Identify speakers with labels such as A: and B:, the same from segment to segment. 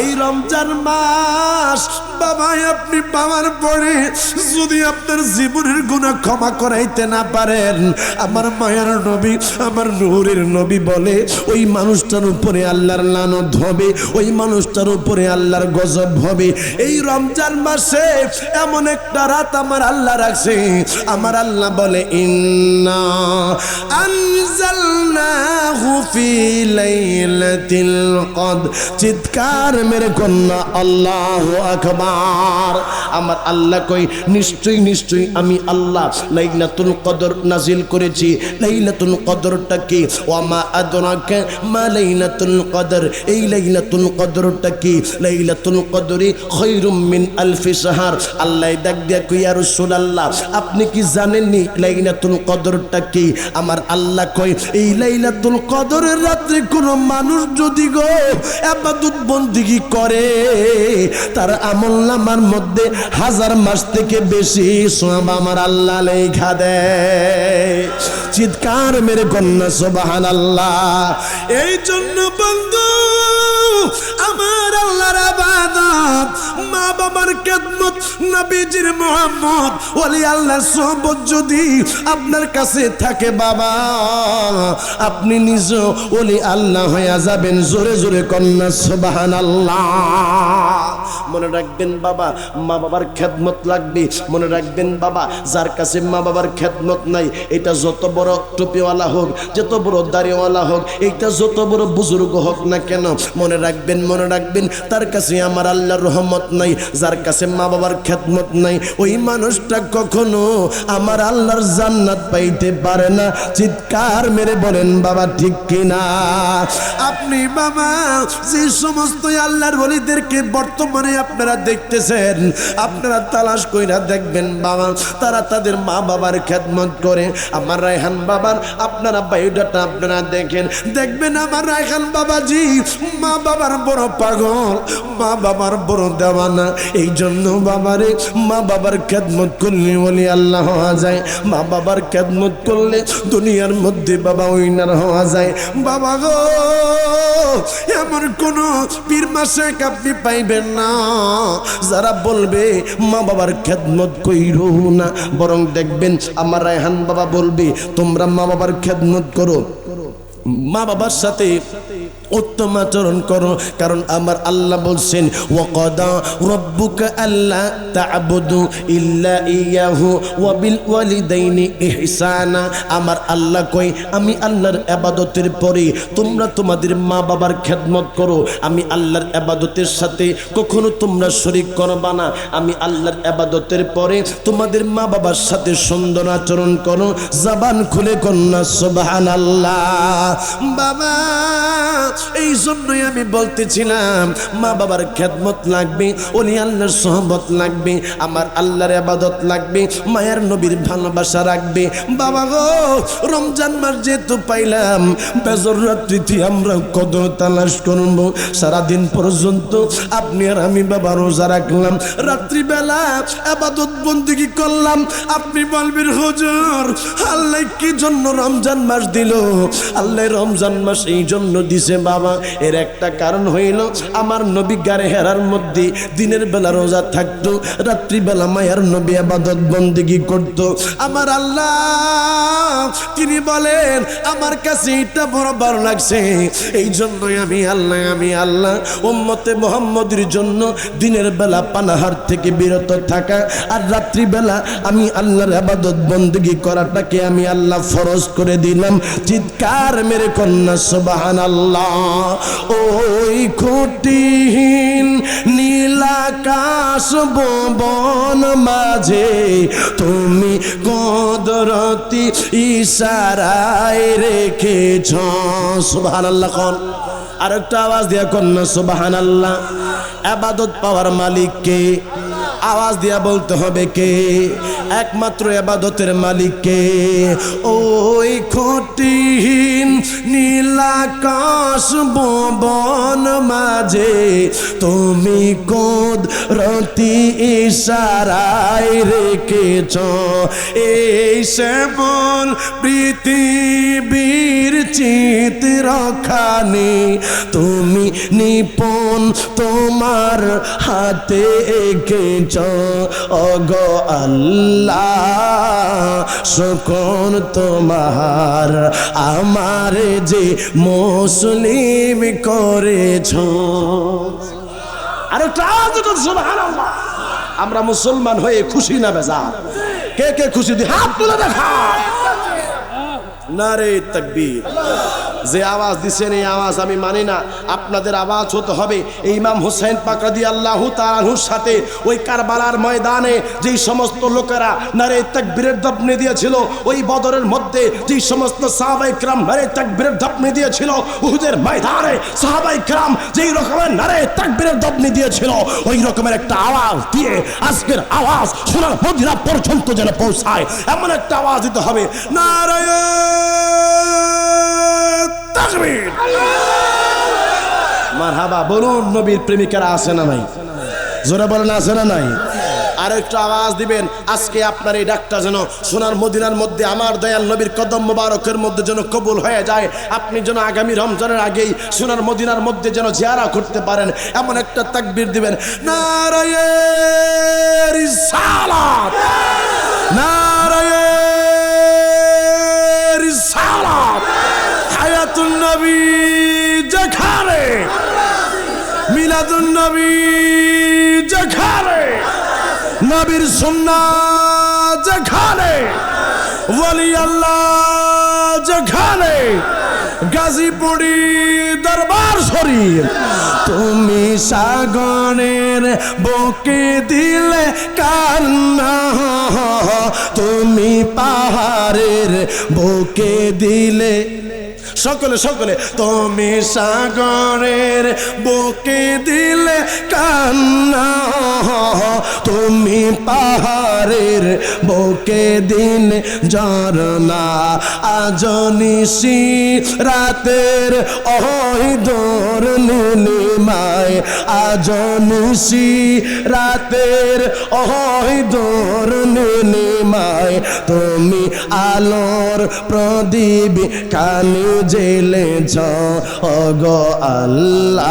A: এই রমজান মাস বাবা আপনি পাওয়ার পরে যদি আপনার জীবনের গুণা ক্ষমা করাইতে না পারেন, আমার মায়ার নবী, আমার নূরের নবী বলে, ওই মানুষটার উপরে আল্লাহর লানত হবে, ওই মানুষটার উপরে আল্লাহর গজব হবে। এই রমজান মাসে এমন একটা রাত আমার আল্লাহ রাখছে। আমার আল্লাহ বলে, ইন্না চিৎকার মেরে কন্যা, আল্লাহু আকবার। আমার আল্লাহ কই, নিশ্চয়ই নিশ্চয়ই আমি আল্লাহ। লাইলাতুল কদর নাজিল করেছি। লাইলাতুল কদরটা কি? ওয়ামা আদরাকা মা লাইলাতুল কদর। এই লাইলাতুল কদরটা কি? লাইলাতুল কদরি খৈরুম মিন আলফি শাহর। আল্লাহ ডাক দিয়া কই, ইয়া রাসূলুল্লাহ, আপনি কি জানেননি লাইলাতুল কদরটা কি? আমার আল্লাহ কই, এই লাইলাতুল কদরের রাত্রে কোনো মানুষ যদি গো, আবাদত বন্দিগি করে, তার আমল নামার মধ্যে হাজার মাস থেকে বেশি সব আমার আল্লাহ লেখা দেয়। চিৎকার মেরে কন্যা সোবাহান আল্লাহ এই জন্য বন্ধু আমার আল্লাহর আবাদত, মা বাবার খেদমত, নবীজির মোহাম্মদ ওলি আল্লাহ সহবত যদি আপনার কাছে থাকে বাবা, আপনি নিজ ওলি আল্লাহ হয়ে যাবেন, জোরে জোরে কন্যা সুবাহান আল্লাহ মনে রাখবেন বাবা, মা বাবার খেদমত লাগবে। মনে রাখবেন বাবা, যার কাছে মা বাবার খেদমত নাই, এটা যত বড় টুপিওয়ালা হোক, যত বড় দাড়িওয়ালা হোক, এইটা যত বড় বুজুর্গ হোক না কেন, মনে রাখবেন মনে রাখবেন, তার কাছে আমার আল্লাহর রহমত নাই, যার কাছে মা বাবার খেদমত নাই। ওই মানুষটা কখনো আমার আল্লাহর জান্নাত পাইতে পারে না। চিৎকার মেরে বলেন, বাবা, ঠিক কিনা? আপনি বাবা, যে সমস্ত আল্লাহর বলিদেরকে বর্তমানে আপনারা দেখতেছেন, আপনারা তালাশ কইরা দেখবেন বাবা, তারা তাদের মা বাবার খেদমত করে। আমার রায়হান বাবার, আপনারা বায়োডাটা আপনারা দেখেন। দেখবেন আমার রায়হান বাবাজি, মা বাবার বড় পাগল, মা বাবার বড় দেওয়ানা। এই জন্য বাবারে মা বাবার খেদমত করলে বলি আল্লাহ হওয়া যায়। মা বাবার খেদমত করলে দুনিয়ার মধ্যে বাবা উইনার হওয়া যায়। বাবা গো, এমন কোন পীর মাসে আপনি পাইবেন না। যারা বলবে, মা বাবার খেদমত কইর না। বরং দেখবেন, আমার রায়হান বাবা বলবে, তোমরা মা বাবার খেদমত করো। মা বাবার সাথে উত্তম আচরণ করো। কারণ আমার আল্লাহ বলছেন, ওয়াকাদা রব্বুকা আল্লাহ তা'বুদু ইল্লা ইয়াহু ওয়া বিল ওয়ালিদাইনি ইহসানা। আমার আল্লাহ কই আমি আল্লাহর ইবাদতের পরে তোমরা তোমাদের মা বাবার খেদমত করো। আমি আল্লাহর ইবাদতের সাথে কখনো তোমরা শরীক করবা না। আমি আল্লাহর ইবাদতের পরে তোমাদের মা বাবার সাথে সুন্দর আচরণ করো। জবান খুলে কন্যা, সুবহানাল্লাহ। বাবা, এই জন্যই আমি বলতেছিলাম, মা বাবার খেদমত লাগবে ওলি আল্লাহর সহবত লাগবে, আমার আল্লাহর আবাদত লাগবে, মায়ের নবীর ভালোবাসা রাখবে। বাবা গো, রমজান যেহেতু পাইলাম, বেজর রাত্রিতে আমরা কদর তালাশ সারাদিন পর্যন্ত আপনি আর আমি বাবা রোজা রাখলাম। রাত্রিবেলা আবাদত বন্দিগি করলাম। আপনি বলবেন, হুজুর, আল্লাহ কি জন্য রমজান মাস দিল? আল্লাহ রমজান মাস এই জন্য দিছে বাবা। এর একটা কারণ হইল, আমার নবী গারে হেরার মধ্যে দিনের বেলা রোজা থাকতো, রাত্রিবেলা মায়ের নবী আবাদত বন্দিগি করত। আমার আল্লাহ, তিনি বলেন, আমার কাছে এটা বড় ভালো লাগছে। এই জন্যই আমি আল্লাহ আমি আল্লাহ, উম্মতে মোহাম্মদের জন্য দিনের বেলা পানাহার থেকে বিরত থাকা আর রাত্রিবেলা আমি আল্লাহর আবাদত বন্দিগি করাটাকে আমি আল্লাহ ফরজ করে দিলাম। চিৎকার মেরে কন্যা সুবাহান আল্লাহ ওই খুঁটিহীন নীলাকাশ বন মাঝে তুমি কদরতি ইশারায় রেখেছ। সুবাহান আল্লাহ কন। আর একটা আওয়াজ দিয়া কন্যা সুবাহান আল্লাহ আবাদত পাওয়ার মালিক কে আওয়াজ দিয়া বলতে হবে কে? একমাত্র এবাদতের মালিককে ওই কঠিন নীলাকাশ ভবন মাঝে তুমি কোদ রতি ইশারায় রেখেছ। এই সেবন পৃথিবীর চিত চিত্রখানি তুমি নিপন তোমার হাতে এঁকেছ অগ আল্লাহ, শকন তোমার আমার যে মুসলিম করেছ। আর আমরা মুসলমান হয়ে খুশি না বেজার? কে কে খুশি? হাত তুলে দেখা নারে তাকবীর। যে আওয়াজ দিচ্ছেন এই আওয়াজ আমি মানি না। আপনাদের আওয়াজ হতে হবে। এই ইমাম হুসেন পাকরাদি আল্লাহ তালাহুর সাথে ওই কারবালার ময়দানে যেই সমস্ত লোকেরা নারে তাকবীরের দপনে দিয়েছিল, ওই বদরের মধ্যে যেই সমস্ত সাহাবাই ক্রাম নারে তাকবীরের দপনে দিয়েছিল, উহুদের ময়দানে সাহাবাই ক্রাম যেই রকমের নারে তাকবীরের দপনে দিয়েছিল, ওই রকমের একটা আওয়াজ দিয়ে আজকের আওয়াজ সোনার মদিনা পর্যন্ত যেন পৌঁছায়। এমন একটা আওয়াজ দিতে হবে। নারায়ণ! তাকবীর। মারহাবা বলুন নবীর প্রেমিকারা আছে না নাই? জোরে বলেন আছে না নাই? আর একটু আওয়াজ দিবেন আজকে আপনার এই ডাকটা যেন সোনার মদিনার মধ্যে আমার দয়াল নবীর কদম মোবারকের মধ্যে যেন কবুল হয়ে যায়। আপনি যেন আগামী রমজানের আগেই সোনার মদিনার মধ্যে যেন জিয়ারা করতে পারেন এমন একটা তাকবীর দিবেন। নারায়ের রিসালাত! নবী যেখানে মিলাদুন নবী যেখানে, নবীর সুন্না যেখানে, ওয়ালি আল্লাহ যেখানে, গাজীপুরি দরবার শরীফ। তুমি সাগরের বকে দিলে কান্না, তুমি পাহাড়ের বকে দিলে সকলে সকলে, তুমি সাগরের বকে দিলে কান্না, তুমি পাহাড়ের বকে দিন ঝরনা আজ নিশি রাতের ওই নীলিমা আজ রাতের ওই দোর নীলিমায় তুমি আলোর প্রদীপ কানি জেলেছ অগ আল্লাহ,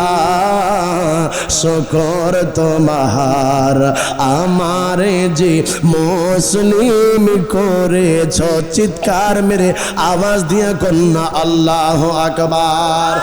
A: শকর তোমার আমারে যে মুসলিম করেছ, চিৎকার মেরে আওয়াজ দিয়ে কন্যা আল্লাহ আকবার।